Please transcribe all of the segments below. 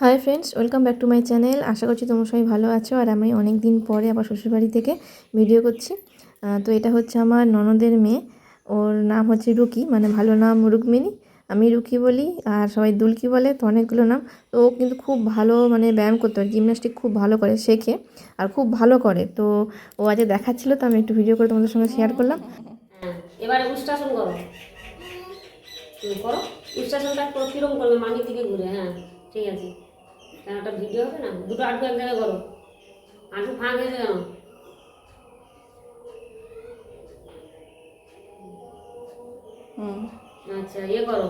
Hi friends welcome back to my channel আশা করছি তোমরা সবাই ভালো আছো আর আমি অনেক দিন পরে আবার শ্বশুরবাড়ি থেকে ভিডিও করছি। তো এটা হচ্ছে আমার ননদের মেয়ে। ওর নাম হচ্ছে রুকি মানে ভালো নাম রুকমিনী আমি রুকি বলি আর সবাই দুলকি বলে, তো অনেকগুলো নাম। তো ও কিন্তু খুব ভালো মানে ব্যায়াম করতে পারে জিমনাস্টিক খুব ভালো করে, শেখে আর খুব ভালো করে। তো ও আজকে দেখাচ্ছিলো, তো আমি একটু ভিডিও করে তোমাদের সঙ্গে শেয়ার করলাম। করো। করো। করবে দিকে ঘুরে হ্যাঁ ঠিক আছে। কেন একটা ভিডিও হবে না? দুটো আটু এক জায়গায় করো আটু ফাঁক হয়েছে কেন আচ্ছা ইয়ে করো।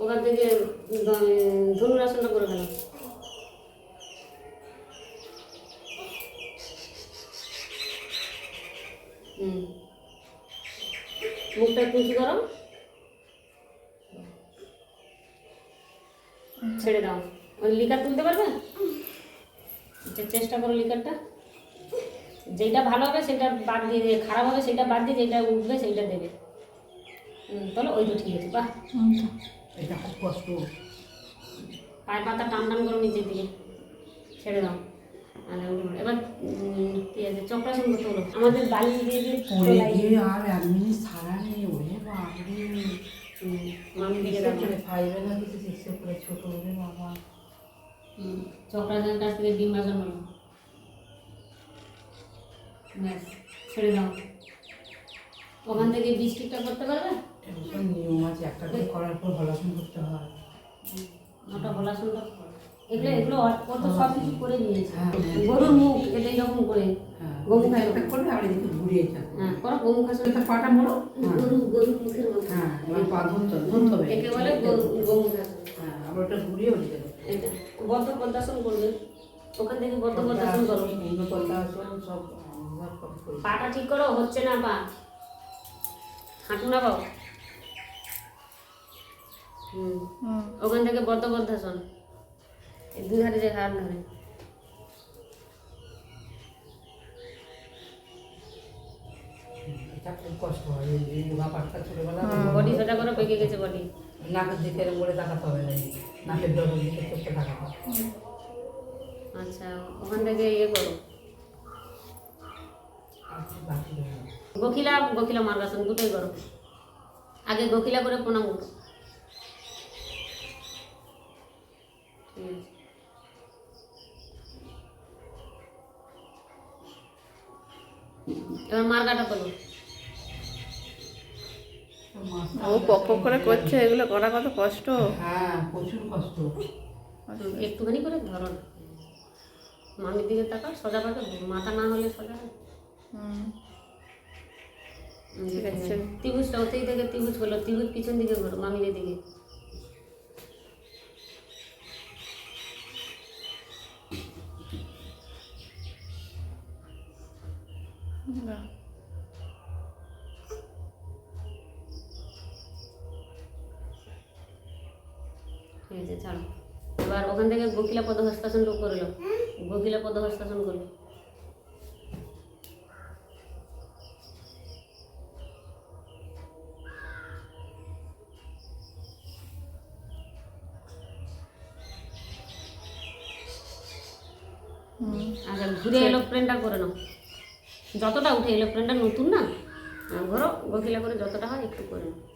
ওখান থেকে উম, ধনুরাসনটা করে ফেলো। হুম। মুখটা একটু উঁচু করো। ছেড়ে দাও। লিকার তুলতে পারবে? আচ্ছা চেষ্টা করো লিকারটা। যেটা ভালো হবে সেটা বাদ দিয়ে দিয়ে খারাপ হবে সেটা বাদ দিয়ে যেটা উঠবে সেইটা দেবে। চলো ওই তো ঠিক আছে বাহ। এটা খুব কষ্ট। পায়ের পাতা টান টান করো নিচের দিকে। ছেড়ে দাও। এবার কি আছে? চক্রাসন করতে হলো আমাদের বালি দিয়ে দিয়ে পড়ে গিয়ে আর এক মিনিট ছাড়া নেই ওরে বাবারে হুম, দিকে কিসে দেখো। করে ফাইভে না কিছু সিক্সে করে ছোট ওরে বাবা হুম, চক্রাসনের কাছ থেকে ডিম্বাসন হলো ব্যাস ছেড়ে দাও। ওখান থেকে বৃষ্টিটা করতে পারবে? নিয়ম আছে একটা করে করার পর হলাসন করতে হয়। ওটা বলা এগুলো এগুলো ও তো সব কিছু করে নিয়েছে। হ্যাঁ, হ্যাঁ। গরুর মুখ এটা এরকম করে হ্যাঁ। গরু খায়। একটা করবে আবার এদিকে ঘুরিয়ে হ্যাঁ করো গোমুখ আসলে এটা পাটা মোড়ো হ্যাঁ। গরু গরুর মুখের হ্যাঁ এবার পা ধরতে হবে, একে বলে গরু আসন হ্যাঁ আবার ওটা ঘুরিয়ে ওদিকে এটা বদ্ধ পদ্মাসন করবে। ওখান থেকে বদ্ধ পদ্মাসন করো। সব পাটা ঠিক করো হচ্ছে না পা? হাঁটু না পাও হুম। ওখান থেকে বদ্ধ পদ্মাসন এই দুই হাতে যে হাত ধরে খুব কষ্ট হয় এই- বডি সোজা করো পেকে গেছে বডি। নাকের দিকে করে তাকাতে হবে না নাকের ডগের দিকে চোখটা তাকাতে হবে। আচ্ছা ওখান থেকে ইয়ে করো। বাকি গখিলা গখিলা মার্গাসন দুটোই করো। আগে গখিলা করে প্রণাম করো। এবার মার্গাটা তোলো ও পক পক করে করছে এগুলো করা কত কষ্ট? হ্যাঁ প্রচুর কষ্ট। একটুখানি করে ধরো। মামির দিকে তাকাও সোজা পাবে মাথা না হলে সোজা আছে। ত্রিভুজটা ওতেই থেকে ত্রিভুজ করল ত্রিভুজ পিছন দিকে করো মামিদের দিকে ঠিক আছে ছাড়ো। এবার ওখান থেকে গোকিলা পদ হস্তাসন করল। গোকিলা পদ হস্তাসন করল আচ্ছা ঘুরে এলোপ্লেনটা করে নাও। যতটা উঠে এলোপ্লেনটা নতুন না? ঘোরো গোকিলা করে যতটা হয় একটু করে নাও।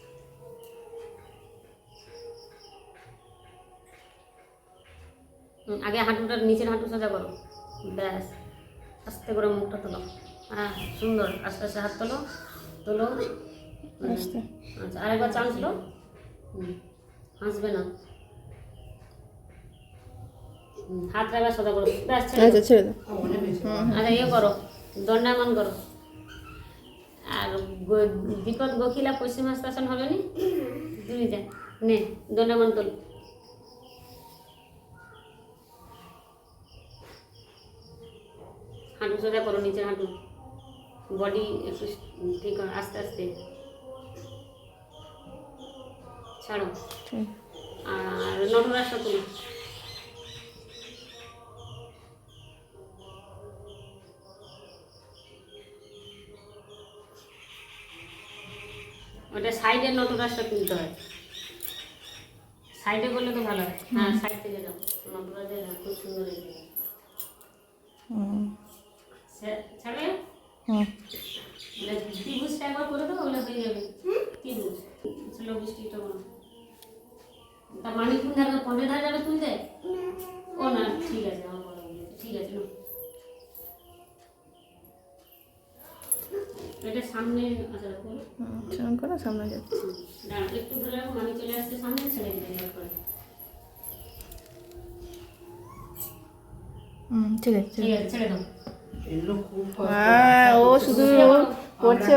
আগে হাঁটুটার নিচের হাঁটু সোজা করো। ব্যাস আস্তে করে মুখটা তোলো। হ্যাঁ সুন্দর আস্তে আস্তে হাত তোলো তোলো। আচ্ছা আরেকবার চান্স লো হুম, হাসবে না। হাত রাখা সোজা করো। ব্যাস ছেড়ে দাও। আচ্ছা ছেড়ে দাও। আচ্ছা ইয়ে করো দণ্ডায়মান করো। আর বিপদ গখিলা পশ্চিমাস্তাসন হবে নি? দুইটা নে দণ্ডায়মান তোল। হাঁটু সোজা করো নিচের হাঁটু। বডি একটু ঠিক আস্তে আস্তে। ছাড়ো। আর নটরাজটা তুলো। ওটা সাইডের নটরাজটা তুলতে হয়। সাইডে করলে তো ভালো হয়। হ্যাঁ সাইড থেকে যাও। হ্যাঁ, খুব সুন্দর ছে- ছাড়বে হুম। ত্রিভুজটা একবার করে দেবো ওগুলো হয়ে যাবে। ত্রিভুজ। ছিল বৃষ্টিটা তা মানিক পনেরো যাবে তুলতে ও না ঠিক আছে আমার। ঠিক আছে। এটা সামনে হুম, সেরকম সামনে যাচ্ছে। না একটু ধরে রাখো মানি চলে আসছে সামনে ছেড়ে করে হুম ঠিক আছে ঠিক আছে ছেড়ে দাও। হ্যাঁ ও শুধু করছে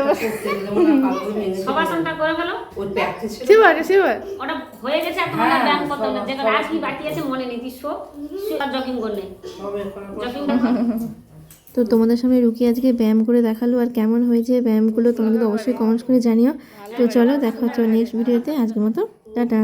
গেলে হয় ওটা হয়ে গেছে আর হ্যাঁ, ব্যায়াম করতে হবে যেটা আজ কি বাকি আছে মনে নেই জগিং করলে তো তোমাদের সামনে রুকি আজকে ব্যায়াম করে দেখাল আর কেমন হয়েছে ব্যায়ামগুলো কিন্তু অবশ্যই কমেন্টস করে জানিও। তো চলো দেখা হচ্ছে নেক্সট ভিডিওতে আজকের মতো টাটা।